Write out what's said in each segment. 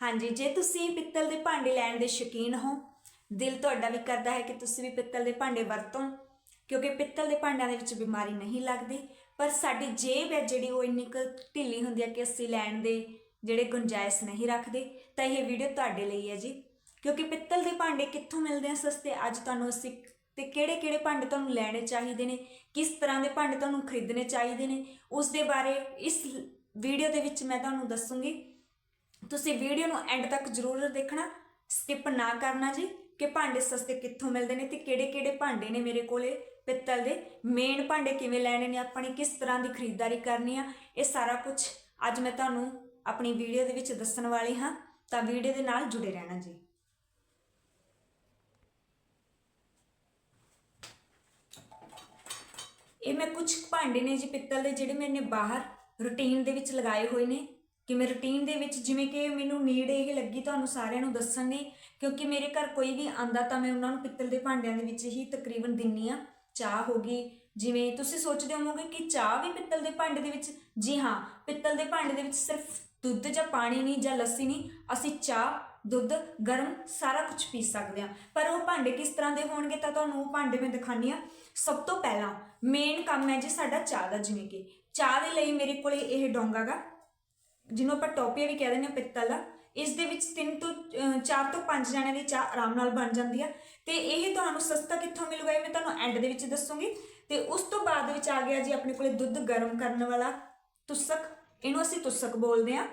ਹਾਂਜੀ, ਜੇ ਤੁਸੀਂ ਪਿੱਤਲ ਦੇ ਭਾਂਡੇ ਲੈਣ ਦੇ ਸ਼ੌਕੀਨ ਹੋ, ਦਿਲ ਤੁਹਾਡਾ ਵੀ ਕਰਦਾ ਹੈ ਕਿ ਤੁਸੀਂ ਵੀ ਪਿੱਤਲ ਦੇ ਭਾਂਡੇ ਵਰਤੋ, ਕਿਉਂਕਿ ਪਿੱਤਲ ਦੇ ਭਾਂਡਿਆਂ ਦੇ ਵਿੱਚ ਬਿਮਾਰੀ ਨਹੀਂ ਲੱਗਦੀ, ਪਰ ਸਾਡੀ ਜੇਬ ਹੈ ਜਿਹੜੀ ਉਹ ਇੰਨੀ ਕੁ ਢਿੱਲੀ ਹੁੰਦੀ ਹੈ ਕਿ ਅਸੀਂ ਲੈਣ ਦੇ ਜਿਹੜੇ ਗੁੰਜਾਇਸ਼ ਨਹੀਂ ਰੱਖਦੇ, ਤਾਂ ਇਹ ਵੀਡੀਓ ਤੁਹਾਡੇ ਲਈ ਹੈ ਜੀ। ਕਿਉਂਕਿ ਪਿੱਤਲ ਦੇ ਭਾਂਡੇ ਕਿੱਥੋਂ ਮਿਲਦੇ ਆ ਸਸਤੇ? ਅੱਜ ਤੁਹਾਨੂੰ ਅਸੀਂ ਤੇ ਕਿਹੜੇ ਕਿਹੜੇ ਭਾਂਡੇ ਤੁਹਾਨੂੰ ਲੈਣੇ ਚਾਹੀਦੇ ਨੇ? ਕਿਸ ਤਰ੍ਹਾਂ ਦੇ ਭਾਂਡੇ ਤੁਹਾਨੂੰ ਖਰੀਦਣੇ ਚਾਹੀਦੇ ਨੇ? ਉਸ ਦੇ ਬਾਰੇ ਇਸ ਵੀਡੀਓ ਦੇ ਵਿੱਚ ਮੈਂ ਤੁਹਾਨੂੰ ਦੱਸੂੰਗੀ। ਤੁਸੀਂ ਵੀਡੀਓ ਨੂੰ ਐਂਡ ਤੱਕ ਜ਼ਰੂਰ ਦੇਖਣਾ ਸਕਿਪ ਨਾ ਕਰਨਾ ਜੀ, ਕਿ ਭਾਂਡੇ ਸਸਤੇ ਕਿੱਥੋਂ ਮਿਲਦੇ ਨੇ ਤੇ ਕਿਹੜੇ-ਕਿਹੜੇ ਭਾਂਡੇ ਨੇ ਮੇਰੇ ਕੋਲੇ ਪਿੱਤਲ ਦੇ ਮੇਨ ਭਾਂਡੇ ਕਿਵੇਂ ਲੈਣੇ ਨੇ, ਆਪਾਂ ਨੇ ਕਿਸ ਤਰ੍ਹਾਂ ਦੀ ਖਰੀਦਦਾਰੀ ਕਰਨੀ ਆ, ਇਹ ਸਾਰਾ ਕੁਝ ਅੱਜ ਮੈਂ ਤੁਹਾਨੂੰ ਆਪਣੀ ਵੀਡੀਓ ਦੇ ਵਿੱਚ ਦੱਸਣ ਵਾਲੀ ਹਾਂ, ਤਾਂ ਵੀਡੀਓ ਦੇ ਨਾਲ ਜੁੜੇ ਰਹਿਣਾ ਜੀ। ਇਹ ਮੈਂ ਕੁਝ ਭਾਂਡੇ ਨੇ ਜੀ ਪਿੱਤਲ ਦੇ ਜਿਹੜੇ ਮੈਨੇ ਬਾਹਰ ਰੁਟੀਨ ਦੇ ਵਿੱਚ ਲਗਾਏ ਹੋਏ ਨੇ ਕਿ ਮੈਂ ਰੁਟੀਨ ਦੇ ਵਿੱਚ ਜਿਵੇਂ ਕਿ ਮੈਨੂੰ ਨੀਡ ਇਹ ਲੱਗੀ ਤੁਹਾਨੂੰ ਸਾਰਿਆਂ ਨੂੰ ਦੱਸਣ ਦੀ, ਕਿਉਂਕਿ ਮੇਰੇ ਘਰ ਕੋਈ ਵੀ ਆਂਦਾ ਤਾਂ ਮੈਂ ਉਹਨਾਂ ਨੂੰ ਪਿੱਤਲ ਦੇ ਭਾਂਡਿਆਂ ਦੇ ਵਿੱਚ ਹੀ ਤਕਰੀਬਨ ਦਿੰਨੀ ਆ ਚਾਹ ਹੋ ਗਈ। ਜਿਵੇਂ ਤੁਸੀਂ ਸੋਚਦੇ ਹੋਵੋਗੇ ਕਿ ਚਾਹ ਵੀ ਪਿੱਤਲ ਦੇ ਭਾਂਡੇ ਦੇ ਵਿੱਚ, ਜੀ ਹਾਂ, ਪਿੱਤਲ ਦੇ ਭਾਂਡੇ ਦੇ ਵਿੱਚ ਸਿਰਫ ਦੁੱਧ ਜਾਂ ਪਾਣੀ ਨਹੀਂ ਜਾਂ ਲੱਸੀ ਨਹੀਂ, ਅਸੀਂ ਚਾਹ, ਦੁੱਧ, ਗਰਮ ਸਾਰਾ ਕੁਝ ਪੀ ਸਕਦੇ ਹਾਂ। ਪਰ ਉਹ ਭਾਂਡੇ ਕਿਸ ਤਰ੍ਹਾਂ ਦੇ ਹੋਣਗੇ ਤਾਂ ਤੁਹਾਨੂੰ ਉਹ ਭਾਂਡੇ ਮੈਂ ਦਿਖਾਣੀ ਆ ਸਭ ਤੋਂ ਪਹਿਲਾਂ ਮੇਨ ਕੰਮ ਹੈ ਜੀ ਸਾਡਾ ਚਾਹ ਦਾ, ਜਿਵੇਂ ਕਿ ਚਾਹ ਦੇ ਲਈ ਮੇਰੇ ਕੋਲੇ ਇਹ ਡੋਂਗਾ ਜਿਹਨੂੰ ਆਪਾਂ ਟੋਪੀਆ ਵੀ ਕਹਿ ਦਿੰਦੇ ਹਾਂ, ਪਿੱਤਲ ਦਾ, ਇਸ ਦੇ ਵਿੱਚ ਤਿੰਨ ਤੋਂ ਚਾਰ ਤੋਂ ਪੰਜ ਜਣਿਆਂ ਦੀ ਚਾਹ ਆਰਾਮ ਨਾਲ ਬਣ ਜਾਂਦੀ ਆ। ਤੇ ਇਹ ਤੁਹਾਨੂੰ ਸਸਤਾ ਕਿੱਥੋਂ ਮਿਲੂਗਾ, ਇਹ ਮੈਂ ਤੁਹਾਨੂੰ ਐਂਡ ਦੇ ਵਿੱਚ ਦੱਸੂਗੀ। ਤੇ ਉਸ ਤੋਂ ਬਾਅਦ ਵਿੱਚ ਆ ਗਿਆ ਜੀ ਆਪਣੇ ਕੋਲੇ ਦੁੱਧ ਗਰਮ ਕਰਨ ਵਾਲਾ ਤੁਸਕ। ਇਹਨੂੰ ਅਸੀਂ ਤੁਸਕ ਬੋਲਦੇ ਆ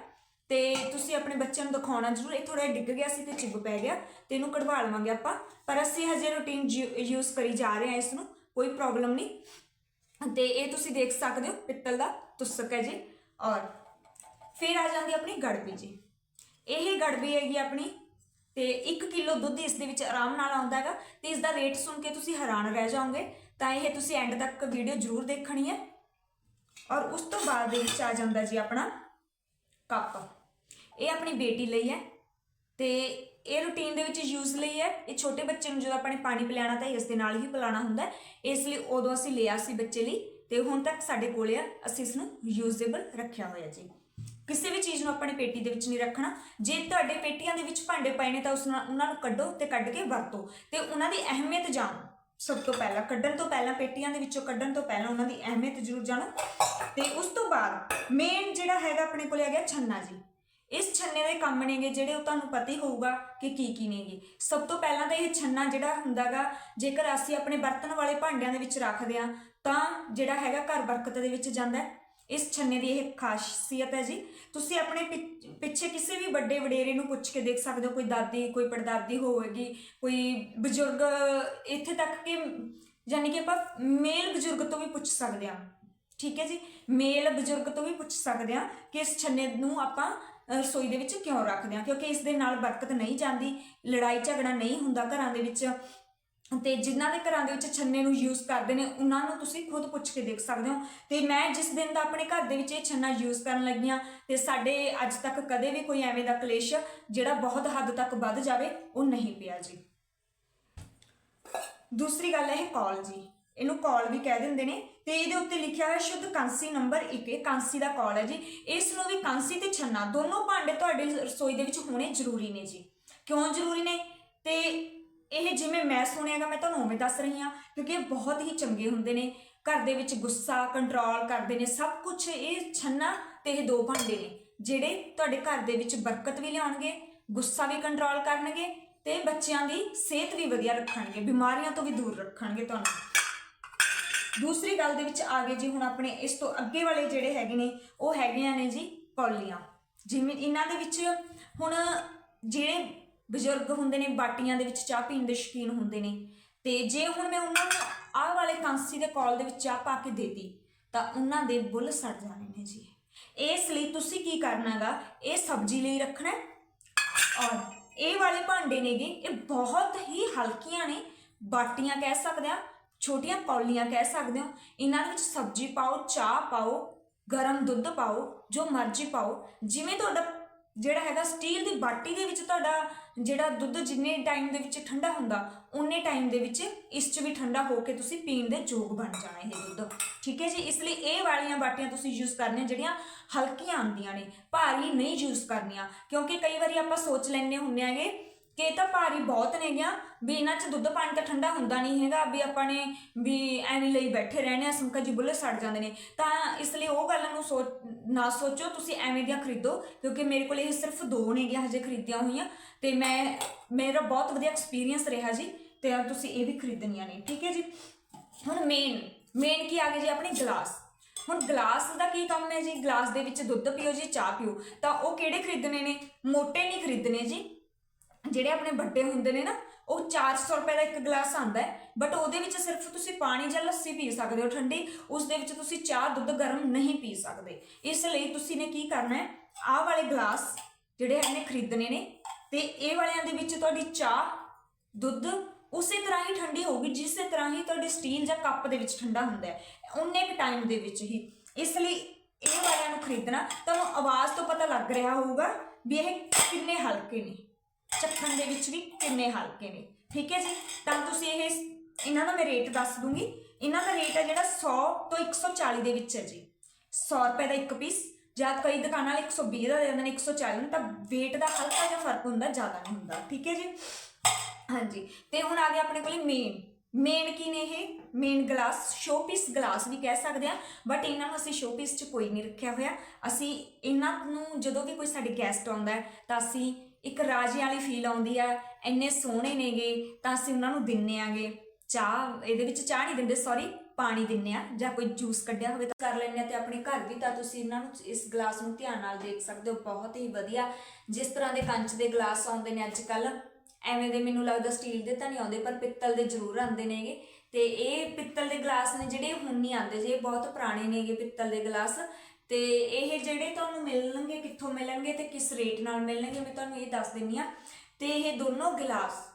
ਤੇ ਤੁਸੀਂ ਆਪਣੇ ਬੱਚਿਆਂ ਨੂੰ ਦਿਖਾਉਣਾ ਜ਼ਰੂਰ, ਇਹ ਥੋੜਾ ਡਿੱਗ ਗਿਆ ਸੀ ਤੇ ਚਿੱਬ ਪੈ ਗਿਆ। ਤੇ ਇਹਨੂੰ ਕਢਵਾ ਲਵਾਂਗੇ ਆਪਾਂ। ਪਰ ਅਸੀਂ ਹਜੇ ਰੂਟੀਨ ਯੂਜ਼ ਕਰੀ ਜਾ ਰਹੇ ਹਾਂ ਇਸ ਨੂੰ ਕੋਈ ਪ੍ਰੋਬਲਮ ਨਹੀਂ। ਤੇ ਇਹ ਤੁਸੀਂ ਦੇਖ ਸਕਦੇ ਹੋ, ਪਿੱਤਲ ਦਾ ਤੁਸਕ ਹੈ ਜੀ। ਔਰ ਫਿਰ ਆ ਜਾਂਦੀ ਆਪਣੀ ਗੜਬੀ ਜੀ ਇਹ ਗੜਬੀ ਹੈਗੀ ਆਪਣੀ ਤੇ 1 ਕਿਲੋ ਦੁੱਧ ਇਸ ਦੇ ਵਿੱਚ ਆਰਾਮ ਨਾਲ ਆਉਂਦਾ ਹੈਗਾ ਤੇ ਇਸ ਦਾ ਰੇਟ ਸੁਣ ਕੇ ਤੁਸੀਂ ਹੈਰਾਨ ਰਹਿ ਜਾਓਗੇ, ਤਾਂ ਇਹ ਤੁਸੀਂ ਐਂਡ ਤੱਕ ਵੀਡੀਓ ਜ਼ਰੂਰ ਦੇਖਣੀ ਹੈ। ਔਰ ਉਸ ਤੋਂ ਬਾਅਦ ਦੇ ਵਿੱਚ ਆ ਜਾਂਦਾ ਜੀ ਆਪਣਾ ਕੱਪ। ਇਹ ਆਪਣੀ ਬੇਟੀ ਲਈ ਹੈ ਤੇ ਇਹ ਰੂਟੀਨ ਦੇ ਵਿੱਚ ਯੂਜ਼ ਲਈ ਹੈ। ਇਹ ਛੋਟੇ ਬੱਚੇ ਨੂੰ ਜਦੋਂ ਆਪਣੇ ਪਾਣੀ ਪਿਲਾਣਾ ਤਾਂ ਇਸ ਦੇ ਨਾਲ ਹੀ ਪਿਲਾਣਾ ਹੁੰਦਾ ਇਸ ਲਈ ਉਦੋਂ ਅਸੀਂ ਲਿਆ ਸੀ ਬੱਚੇ ਲਈ ਤੇ ਹੁਣ ਤੱਕ ਸਾਡੇ ਕੋਲ ਆ, ਅਸੀਂ ਇਸ ਨੂੰ ਯੂਜ਼ੇਬਲ ਰੱਖਿਆ ਹੋਇਆ ਜੀ। ਕਿਸੇ ਵੀ ਚੀਜ਼ ਨੂੰ ਆਪਣੇ ਪੇਟੀ ਦੇ ਵਿੱਚ ਨਹੀਂ ਰੱਖਣਾ। ਜੇ ਤੁਹਾਡੇ ਪੇਟੀਆਂ ਦੇ ਵਿੱਚ ਭਾਂਡੇ ਪਏ ਨੇ ਤਾਂ ਉਸ ਨਾਲ ਉਹਨਾਂ ਨੂੰ ਕੱਢੋ ਤੇ ਕੱਢ ਕੇ ਵਰਤੋ। ਤੇ ਉਹਨਾਂ ਦੀ ਅਹਿਮੀਅਤ ਜਾਣੋ। ਸਭ ਤੋਂ ਪਹਿਲਾਂ, ਕੱਢਣ ਤੋਂ ਪਹਿਲਾਂ, ਪੇਟੀਆਂ ਦੇ ਵਿੱਚੋਂ ਕੱਢਣ ਤੋਂ ਪਹਿਲਾਂ ਉਹਨਾਂ ਦੀ ਅਹਿਮੀਅਤ ਜ਼ਰੂਰ ਜਾਣੋ। ਤੇ ਉਸ ਤੋਂ ਬਾਅਦ ਮੇਨ ਜਿਹੜਾ ਹੈਗਾ ਆਪਣੇ ਕੋਲ ਹੈਗਾ ਛੰਨਾ ਜੀ। ਇਸ ਛੰਨੇ ਦੇ ਕੰਮ ਨੇਗੇ ਜਿਹੜੇ ਉਹ ਤੁਹਾਨੂੰ ਪਤਾ ਹੀ ਹੋਊਗਾ ਕਿ ਕੀ ਕੀ ਨੇਗੇ। ਸਭ ਤੋਂ ਪਹਿਲਾਂ ਤਾਂ ਇਹ ਛੰਨਾ ਜਿਹੜਾ ਹੁੰਦਾਗਾ ਜੇਕਰ ਅਸੀਂ ਆਪਣੇ ਬਰਤਨ ਵਾਲੇ ਭਾਂਡਿਆਂ ਦੇ ਵਿੱਚ ਰੱਖਦੇ ਆ ਤਾਂ ਜਿਹੜਾ ਹੈਗਾ ਘਰ ਬਰਕਤ ਦੇ ਵਿੱਚ ਜਾਂਦਾ ਹੈ। ਇਸ ਛੰਨੇ ਦੀ ਇਹ ਖਾਸੀਅਤ ਹੈ ਜੀ। ਤੁਸੀਂ ਆਪਣੇ ਪਿੱਛੇ ਕਿਸੇ ਵੀ ਵੱਡੇ ਵਡੇਰੇ ਨੂੰ ਪੁੱਛ ਕੇ ਦੇਖ ਸਕਦੇ ਹੋ, ਕੋਈ ਦਾਦੀ, ਕੋਈ ਪੜਦਾਦੀ ਹੋਵੇਗੀ, ਕੋਈ ਬਜ਼ੁਰਗ, ਇੱਥੇ ਤੱਕ ਕਿ ਯਾਨੀ ਕਿ ਆਪਾਂ ਮੇਲ ਬਜ਼ੁਰਗ ਤੋਂ ਵੀ ਪੁੱਛ ਸਕਦੇ ਹਾਂ। ਠੀਕ ਹੈ ਜੀ? ਮੇਲ ਬਜ਼ੁਰਗ ਤੋਂ ਵੀ ਪੁੱਛ ਸਕਦੇ ਹਾਂ ਕਿ ਇਸ ਛੰਨੇ ਨੂੰ ਆਪਾਂ ਰਸੋਈ ਦੇ ਵਿੱਚ ਕਿਉਂ ਰੱਖਦੇ ਹਾਂ, ਕਿਉਂਕਿ ਇਸ ਦੇ ਨਾਲ ਬਰਕਤ ਨਹੀਂ ਜਾਂਦੀ, ਲੜਾਈ ਝਗੜਾ ਨਹੀਂ ਹੁੰਦਾ ਘਰਾਂ ਦੇ ਵਿੱਚ। ਤੇ ਜਿਨ੍ਹਾਂ ਦੇ ਘਰਾਂ ਦੇ ਵਿੱਚ ਛੰਨੇ ਨੂੰ ਯੂਜ਼ ਕਰਦੇ ਨੇ, ਉਹਨਾਂ ਨੂੰ ਤੁਸੀਂ ਖੁਦ ਪੁੱਛ ਕੇ ਦੇਖ ਸਕਦੇ ਹੋ। ਤੇ ਮੈਂ ਜਿਸ ਦਿਨ ਦਾ ਆਪਣੇ ਘਰ ਦੇ ਵਿੱਚ ਇਹ ਛੰਨਾ ਯੂਜ਼ ਕਰਨ ਲੱਗੀਆਂ ਤੇ ਸਾਡੇ ਅੱਜ ਤੱਕ ਕਦੇ ਵੀ ਕੋਈ ਐਵੇਂ ਦਾ ਕਲੇਸ਼ ਜਿਹੜਾ ਬਹੁਤ ਹੱਦ ਤੱਕ ਵੱਧ ਜਾਵੇ, ਉਹ ਨਹੀਂ ਪਿਆ ਜੀ। ਦੂਸਰੀ ਗੱਲ ਹੈ ਇਹ ਕੌਲ ਜੀ। ਇਹਨੂੰ ਕੌਲ ਵੀ ਕਹਿ ਦਿੰਦੇ ਨੇ, ਤੇ ਇਹਦੇ ਉੱਤੇ ਲਿਖਿਆ ਹੋਇਆ ਸ਼ੁੱਧ ਕਾਂਸੀ ਨੰਬਰ 1 ਇਹ ਕਾਂਸੀ ਦਾ ਕੌਲ ਹੈ ਜੀ। ਇਸ ਨੂੰ ਵੀ ਕਾਂਸੀ ਤੇ ਛੰਨਾ, ਦੋਨੋਂ ਭਾਂਡੇ ਤੁਹਾਡੇ ਰਸੋਈ ਦੇ ਵਿੱਚ ਹੋਣੇ ਜ਼ਰੂਰੀ ਨੇ ਜੀ। ਕਿਉਂ ਜ਼ਰੂਰੀ ਨੇ? ਤੇ ਇਹ ਜਿਵੇਂ ਮੈਂ ਸੁਣਿਆਗਾ, ਮੈਂ ਤੁਹਾਨੂੰ ਉਵੇਂ ਦੱਸ ਰਹੀ ਹਾਂ, ਕਿਉਂਕਿ ਇਹ ਬਹੁਤ ਹੀ ਚੰਗੇ ਹੁੰਦੇ ਨੇ। ਘਰ ਦੇ ਵਿੱਚ ਗੁੱਸਾ ਕੰਟਰੋਲ ਕਰਦੇ ਨੇ, ਸਭ ਕੁਝ ਇਹ ਛੰਨਾ ਤੇ ਇਹ ਦੋ ਭਾਂਡੇ ਨੇ, ਜਿਹੜੇ ਤੁਹਾਡੇ ਘਰ ਦੇ ਵਿੱਚ ਬਰਕਤ ਵੀ ਲਿਆਉਣਗੇ, ਗੁੱਸਾ ਵੀ ਕੰਟਰੋਲ ਕਰਨਗੇ ਤੇ ਬੱਚਿਆਂ ਦੀ ਸਿਹਤ ਵੀ ਵਧੀਆ ਰੱਖਣਗੇ, ਬਿਮਾਰੀਆਂ ਤੋਂ ਵੀ ਦੂਰ ਰੱਖਣਗੇ ਤੁਹਾਨੂੰ। ਦੂਸਰੀ ਗੱਲ ਦੇ ਵਿੱਚ ਆ ਗਏ ਜੀ, ਹੁਣ ਆਪਣੇ ਇਸ ਤੋਂ ਅੱਗੇ ਵਾਲੇ ਜਿਹੜੇ ਹੈਗੇ ਨੇ, ਉਹ ਹੈਗੀਆਂ ਨੇ ਜੀ ਕੌਲੀਆਂ। ਜਿਵੇਂ ਇਹਨਾਂ ਦੇ ਵਿੱਚ ਹੁਣ ਜਿਹੜੇ ਬਜ਼ੁਰਗ ਹੁੰਦੇ ਨੇ, ਬਾਟੀਆਂ ਦੇ ਵਿੱਚ ਚਾਹ ਪੀਣ ਦੇ ਸ਼ੌਕੀਨ ਹੁੰਦੇ ਨੇ। ਤੇ ਜੇ ਹੁਣ ਮੈਂ ਉਹਨਾਂ ਨੂੰ ਆਹ ਵਾਲੇ ਕਾਂਸੀ ਦੇ ਕੌਲ ਦੇ ਵਿੱਚ ਚਾਹ ਪਾ ਕੇ ਦੇਤੀ ਤਾਂ ਉਹਨਾਂ ਦੇ ਬੁੱਲ ਸੜ ਜਾਣੇ ਨੇ ਜੀ। ਇਸ ਲਈ ਤੁਸੀਂ ਕੀ ਕਰਨਾਗਾ, ਇਹ ਸਬਜ਼ੀ ਲਈ ਰੱਖਣਾ ਔਰ ਇਹ ਵਾਲੇ ਭਾਂਡੇ ਨੇਗੇ, ਇਹ ਬਹੁਤ ਹੀ ਹਲਕੀਆਂ ਨੇ। ਬਾਟੀਆਂ ਕਹਿ ਸਕਦੇ ਆ ਛੋਟੀਆਂ ਕੌਲੀਆਂ ਕਹਿ ਸਕਦੇ ਹੋ। ਇਹਨਾਂ ਦੇ ਵਿੱਚ ਸਬਜ਼ੀ ਪਾਓ, ਚਾਹ ਪਾਓ, ਗਰਮ ਦੁੱਧ ਪਾਓ, ਜੋ ਮਰਜ਼ੀ ਪਾਓ। ਜਿਵੇਂ ਤੁਹਾਡਾ ਜਿਹੜਾ ਹੈਗਾ ਸਟੀਲ ਦੀ ਬਾਟੀ ਦੇ ਵਿੱਚ ਤੁਹਾਡਾ ਜਿਹੜਾ ਦੁੱਧ ਜਿੰਨੇ ਟਾਈਮ ਦੇ ਵਿੱਚ ਠੰਡਾ ਹੁੰਦਾ ਉਨੇ ਟਾਈਮ ਦੇ ਵਿੱਚ ਇਸ 'ਚ ਵੀ ਠੰਡਾ ਹੋ ਕੇ ਤੁਸੀਂ ਪੀਣ ਦੇ ਯੋਗ ਬਣ ਜਾਣਾ ਇਹ ਦੁੱਧ। ਠੀਕ ਹੈ ਜੀ? ਇਸ ਲਈ ਇਹ ਵਾਲੀਆਂ ਬਾਟੀਆਂ ਤੁਸੀਂ ਯੂਜ਼ ਕਰਨੀਆਂ, ਜਿਹੜੀਆਂ ਹਲਕੀਆਂ ਆਉਂਦੀਆਂ ਨੇ, ਭਾਰੀ ਨਹੀਂ ਯੂਜ਼ ਕਰਨੀਆਂ। ਕਿਉਂਕਿ ਕਈ ਵਾਰੀ ਆਪਾਂ ਸੋਚ ਲੈਂਦੇ ਹੁੰਦੇ ਆਂਗੇ ਕਿ ਇਹ ਤਾਂ ਭਾਰੀ ਬਹੁਤ ਨੇਗੀਆਂ ਵੀ ਇਹਨਾਂ 'ਚ ਦੁੱਧ ਪਾਣੀ ਤਾਂ ਠੰਡਾ ਹੁੰਦਾ ਨਹੀਂ ਹੈਗਾ, ਵੀ ਆਪਾਂ ਨੇ ਵੀ ਐਵੇਂ ਲਈ ਬੈਠੇ ਰਹਿਣੇ ਆ ਸੰਕਾ ਜੀ ਬੁੱਲੇ ਸੜ ਜਾਂਦੇ ਨੇ। ਤਾਂ ਇਸ ਲਈ ਉਹ ਗੱਲ ਨੂੰ ਸੋਚ, ਨਾ ਸੋਚੋ, ਤੁਸੀਂ ਐਵੇਂ ਦੀਆਂ ਖਰੀਦੋ, ਕਿਉਂਕਿ ਮੇਰੇ ਕੋਲ ਇਹ ਸਿਰਫ ਦੋ ਨੇਗੀਆਂ ਹਜੇ ਖਰੀਦੀਆਂ ਹੋਈਆਂ, ਤੇ ਮੈਂ, ਮੇਰਾ ਬਹੁਤ ਵਧੀਆ ਐਕਸਪੀਰੀਅੰਸ ਰਿਹਾ ਜੀ, ਤੇ ਤੁਸੀਂ ਇਹ ਵੀ ਖਰੀਦਣੀਆਂ ਨੇ, ਠੀਕ ਹੈ ਜੀ? ਹੁਣ ਮੇਨ ਮੇਨ ਕੀ ਆ ਗਿਆ ਜੀ? ਆਪਣੀ ਗਲਾਸ ਹੁਣ ਗਲਾਸ ਦਾ ਕੀ ਕੰਮ ਹੈ ਜੀ? ਗਲਾਸ ਦੇ ਵਿੱਚ ਦੁੱਧ ਪੀਓ ਜੀ, ਚਾਹ ਪੀਓ। ਤਾਂ ਉਹ ਕਿਹੜੇ ਖਰੀਦਣੇ ਨੇ? ਮੋਟੇ ਨਹੀਂ ਖਰੀਦਣੇ ਜੀ। ਜਿਹੜੇ ਆਪਣੇ ਵੱਡੇ ਹੁੰਦੇ ਨੇ ਨਾ, ਉਹ 400 ਰੁਪਏ ਦਾ ਇੱਕ ਗਲਾਸ ਆਂਦਾ ਹੈ ਬਟ ਉਹਦੇ ਵਿੱਚ ਸਿਰਫ ਤੁਸੀਂ ਪਾਣੀ ਜਾਂ ਲੱਸੀ ਪੀ ਸਕਦੇ ਹੋ ਠੰਡੀ, ਉਸ ਦੇ ਵਿੱਚ ਤੁਸੀਂ ਚਾਹ, ਦੁੱਧ ਗਰਮ ਨਹੀਂ ਪੀ ਸਕਦੇ। ਇਸ ਲਈ ਤੁਸੀਂ ਨੇ ਕੀ ਕਰਨਾ ਹੈ, ਆਹ ਵਾਲੇ ਗਲਾਸ ਜਿਹੜੇ ਇਹਨੇ ਖਰੀਦਣੇ ਨੇ, ਤੇ ਇਹ ਵਾਲਿਆਂ ਦੇ ਵਿੱਚ ਤੁਹਾਡੀ ਚਾਹ, ਦੁੱਧ ਉਸੇ ਤਰ੍ਹਾਂ ਹੀ ਠੰਡੀ ਹੋਊਗੀ, ਜਿਸੇ ਤਰ੍ਹਾਂ ਹੀ ਤੁਹਾਡੇ ਸਟੀਲ ਜਾਂ ਕੱਪ ਦੇ ਵਿੱਚ ਠੰਡਾ ਹੁੰਦਾ ਹੈ ਉਨੇ ਕੁ ਟਾਈਮ ਦੇ ਵਿੱਚ ਹੀ। ਇਸ ਲਈ ਇਹ ਵਾਲਿਆਂ ਨੂੰ ਖਰੀਦਣਾ, ਤੁਹਾਨੂੰ ਆਵਾਜ਼ ਤੋਂ ਪਤਾ ਲੱਗ ਰਿਹਾ ਹੋਊਗਾ ਵੀ ਇਹ ਕਿੰਨੇ ਹਲਕੇ ਨੇ। ਚੱਖਣ ਦੇ ਵਿੱਚ ਵੀ ਕਿੰਨੇ ਹਲਕੇ ਨੇ। ਠੀਕ ਹੈ ਜੀ? ਤਾਂ ਤੁਸੀਂ ਇਹ ਇਹਨਾਂ ਦਾ ਮੈਂ ਰੇਟ ਦੱਸ ਦੂੰਗੀ। ਇਹਨਾਂ ਦਾ ਰੇਟ ਹੈ ਜਿਹੜਾ 100 ਤੋਂ 140 ਦੇ ਵਿੱਚ ਹੈ ਜੀ। 100 ਰੁਪਏ ਦਾ ਇੱਕ ਪੀਸ ਜਾਂ ਕਈ ਦੁਕਾਨਾਂ ਵਾਲੇ 120 ਦਾ ਦੇ ਦਿੰਦੇ ਨੇ 140 ਨੂੰ, ਤਾਂ weight ਦਾ ਹਲਕਾ ਜਿਹਾ ਫ਼ਰਕ ਹੁੰਦਾ, ਜ਼ਿਆਦਾ ਨਹੀਂ ਹੁੰਦਾ। ਠੀਕ ਹੈ ਜੀ? ਹਾਂਜੀ। ਤੇ ਹੁਣ ਆ ਗਿਆ ਆਪਣੇ ਕੋਲੇ ਮੇਨ ਮੇਨ ਕੀ ਨੇ ਇਹ? ਮੇਨ ਗਲਾਸ ਸ਼ੋਪੀਸ ਗਲਾਸ ਵੀ ਕਹਿ ਸਕਦੇ ਆ ਬਟ ਇਹਨਾਂ ਨੂੰ ਅਸੀਂ ਸ਼ੋਪੀਸ 'ਚ ਕੋਈ ਨਹੀਂ ਰੱਖਿਆ ਹੋਇਆ। ਅਸੀਂ ਇਹਨਾਂ ਨੂੰ ਜਦੋਂ ਵੀ ਕੋਈ ਸਾਡੇ ਗੈਸਟ ਆਉਂਦਾ ਤਾਂ ਅਸੀਂ ਇੱਕ ਰਾਜੇ ਵਾਲੀ ਫੀਲ ਆਉਂਦੀ ਆ, ਇੰਨੇ ਸੋਹਣੇ ਨੇਗੇ, ਤਾਂ ਅਸੀਂ ਉਹਨਾਂ ਨੂੰ ਦਿੰਨੇ ਆਂਗੇ। ਚਾਹ, ਇਹਦੇ ਵਿੱਚ ਚਾਹ ਨਹੀਂ ਦਿੰਦੇ ਸੌਰੀ ਪਾਣੀ ਦਿੰਨੇ ਆ, ਜਾਂ ਕੋਈ ਜੂਸ ਕੱਢਿਆ ਹੋਵੇ ਤਾਂ ਕਰ ਲੈਂਦੇ ਆ ਤੇ ਆਪਣੇ ਘਰ ਵੀ ਤਾਂ ਤੁਸੀਂ ਇਹਨਾਂ ਨੂੰ ਇਸ ਗਲਾਸ ਨੂੰ ਧਿਆਨ ਨਾਲ ਦੇਖ ਸਕਦੇ ਹੋ, ਬਹੁਤ ਹੀ ਵਧੀਆ। ਜਿਸ ਤਰ੍ਹਾਂ ਦੇ ਕੰਚ ਦੇ ਗਲਾਸ ਆਉਂਦੇ ਨੇ ਅੱਜ ਕੱਲ ਐਵੇਂ ਦੇ ਮੈਨੂੰ ਲੱਗਦਾ ਸਟੀਲ ਦੇ ਤਾਂ ਨਹੀਂ ਆਉਂਦੇ, ਪਰ ਪਿੱਤਲ ਦੇ ਜ਼ਰੂਰ ਆਉਂਦੇ ਨੇਗੇ। ਤੇ ਇਹ ਪਿੱਤਲ ਦੇ ਗਲਾਸ ਨੇ ਜਿਹੜੇ ਹੁਣ ਨਹੀਂ ਆਉਂਦੇ, ਜੇ ਬਹੁਤ ਪੁਰਾਣੇ ਨੇਗੇ ਪਿੱਤਲ ਦੇ ਗਲਾਸ ਤੇ ਇਹ ਜਿਹੜੇ ਤੁਹਾਨੂੰ ਮਿਲਣਗੇ, ਕਿੱਥੋਂ ਮਿਲਣਗੇ ਤੇ ਕਿਸ ਰੇਟ ਨਾਲ ਮਿਲਣਗੇ, ਮੈਂ ਤੁਹਾਨੂੰ ਇਹ ਦੱਸ ਦਿੰਨੀ ਆ। ਤੇ ਇਹ ਦੋਨੋਂ ਗਲਾਸ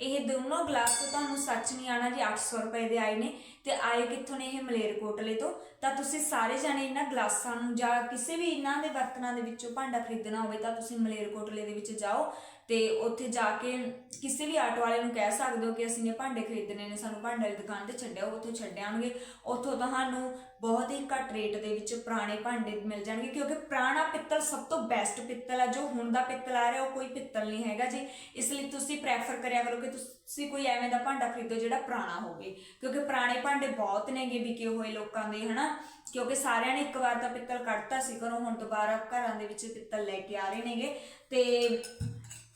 ਇਹ ਦੋਨੋਂ ਗਲਾਸ ਤੁਹਾਨੂੰ ਸੱਚ ਨਹੀਂ ਆਣਾ ਜੀ 800 ਰੁਪਏ ਦੇ ਆਏ ਨੇ। ਤੇ ਆਏ ਕਿੱਥੋਂ ਨੇ ਇਹ ਮਲੇਰਕੋਟਲੇ ਤੋਂ? ਤਾਂ ਤੁਸੀਂ ਸਾਰੇ ਜਾਣੇ ਇਹਨਾਂ ਗਲਾਸਾਂ ਨੂੰ ਜਾਂ ਕਿਸੇ ਵੀ ਇਹਨਾਂ ਦੇ ਬਰਤਨਾਂ ਦੇ ਵਿੱਚੋਂ ਭਾਂਡਾ ਖਰੀਦਣਾ ਹੋਵੇ ਤਾਂ ਤੁਸੀਂ ਮਲੇਰਕੋਟਲੇ ਦੇ ਵਿੱਚ ਜਾਓ ਤੇ ਉੱਥੇ ਜਾ ਕੇ ਕਿਸੇ ਵੀ ਆਟੋ ਵਾਲੇ ਨੂੰ ਕਹਿ ਸਕਦੇ ਹੋ ਕਿ ਅਸੀਂ ਨੇ ਭਾਂਡੇ ਖਰੀਦਣੇ ਨੇ, ਸਾਨੂੰ ਭਾਂਡੇ ਵਾਲੀ ਦੁਕਾਨ ਤੇ ਛੱਡਿਓ ਉੱਥੇ ਛੱਡਿਆਣਗੇ ਉੱਥੋਂ ਤੁਹਾਨੂੰ ਬਹੁਤ ਹੀ ਘੱਟ ਰੇਟ ਦੇ ਵਿੱਚ ਪੁਰਾਣੇ ਭਾਂਡੇ ਮਿਲ ਜਾਣਗੇ ਕਿਉਂਕਿ ਪੁਰਾਣਾ ਪਿੱਤਲ ਸਭ ਤੋਂ ਬੈਸਟ ਪਿੱਤਲ ਆ, ਜੋ ਹੁਣ ਦਾ ਪਿੱਤਲ ਆ ਰਿਹਾ, ਉਹ ਕੋਈ ਪਿੱਤਲ ਨਹੀਂ ਹੈਗਾ ਜੀ। ਇਸ ਲਈ ਤੁਸੀਂ ਪ੍ਰੈਫਰ ਕਰਿਆ ਕਰੋ ਕਿ ਤੁਸੀਂ ਕੋਈ ਐਵੇਂ ਦਾ ਭਾਂਡਾ ਖਰੀਦੋ ਜਿਹੜਾ ਪੁਰਾਣਾ ਹੋਵੇ। ਕਿਉਂਕਿ ਪੁਰਾਣੇ ਭਾਂਡੇ ਭਾਂਡੇ ਬਹੁਤ ਨੇਗੇ ਵਿਕੇ ਹੋਏ ਲੋਕਾਂ ਦੇ, ਹਨਾ? ਕਿਉਂਕਿ ਸਾਰਿਆਂ ਨੇ ਇੱਕ ਵਾਰ ਤਾਂ ਪਿੱਤਲ ਕੱਢਤਾ ਸੀ ਘਰੋਂ, ਹੁਣ ਦੁਬਾਰਾ ਘਰਾਂ ਦੇ ਵਿੱਚ ਪਿੱਤਲ ਲੈ ਕੇ ਆ ਰਹੇ ਨੇਗੇ। ਤੇ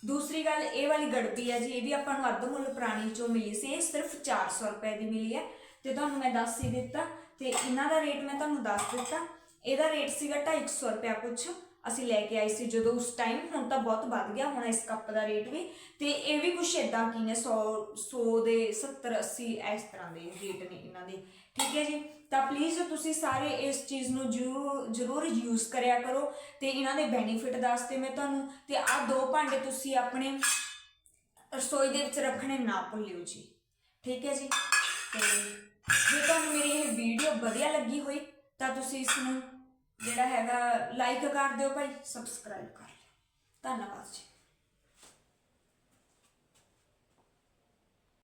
ਦੂਸਰੀ ਗੱਲ, ਇਹ ਵਾਲੀ ਗੜਬੀ ਹੈ ਜੀ, ਇਹ ਵੀ ਆਪਾਂ ਨੂੰ ਅੱਧ ਮੁੱਲ ਪੁਰਾਣੀ ਚੋਂ ਮਿਲੀ ਸੀ, ਇਹ ਸਿਰਫ 400 ਰੁਪਏ ਦੀ ਮਿਲੀ ਹੈ ਤੇ ਤੁਹਾਨੂੰ ਮੈਂ ਦੱਸ ਹੀ ਦਿੱਤਾ, ਤੇ ਇਹਨਾਂ ਦਾ ਰੇਟ ਮੈਂ ਤੁਹਾਨੂੰ ਦੱਸ ਦਿੱਤਾ। ਇਹਦਾ ਰੇਟ ਸੀਗਾ 250 ਰੁਪਏ ਕੁਛ ਅਸੀਂ ਲੈ ਕੇ ਆਏ ਸੀ ਜਦੋਂ ਉਸ ਟਾਈਮ ਹੁਣ ਤਾਂ ਬਹੁਤ ਵੱਧ ਗਿਆ ਹੁਣ ਇਸ ਕੱਪ ਦਾ ਰੇਟ ਵੀ। ਤੇ ਇਹ ਵੀ ਕੁਛ ਇਦਾਂ ਕੀ ਨੇ 100 100 ਦੇ 70 80 ਇਸ ਤਰ੍ਹਾਂ ਦੇ ਰੇਟ ਨੇ ਇਹਨਾਂ ਦੇ। ਠੀਕ ਹੈ ਜੀ? ਤਾਂ ਪਲੀਜ਼ ਤੁਸੀਂ ਸਾਰੇ ਇਸ ਚੀਜ਼ ਨੂੰ ਜ਼ਰੂਰ ਜ਼ਰੂਰ ਯੂਜ਼ ਕਰਿਆ ਕਰੋ ਤੇ ਇਹਨਾਂ ਦੇ ਬੈਨੀਫਿਟ ਦੱਸਦੇ ਮੈਂ ਤੁਹਾਨੂੰ। ਤੇ ਆਹ ਦੋ ਭਾਂਡੇ ਤੁਸੀਂ ਆਪਣੇ ਰਸੋਈ ਦੇ ਵਿੱਚ ਰੱਖਣੇ ਨਾ ਭੁੱਲਿਓ ਜੀ। ਠੀਕ ਹੈ ਜੀ? ਤੇ ਜੇ ਤੁਹਾਨੂੰ ਮੇਰੀ ਇਹ ਵੀਡੀਓ ਵਧੀਆ ਲੱਗੀ ਹੋਈ, ਤਾਂ ਤੁਸੀਂ ਇਸ ਨੂੰ ਜਿਹੜਾ ਹੈਗਾ ਲਾਈਕ ਕਰ ਦਿਓ ਭਾਈ ਸਬਸਕ੍ਰਾਈਬ ਕਰ ਲਿਓ। ਧੰਨਵਾਦ ਜੀ।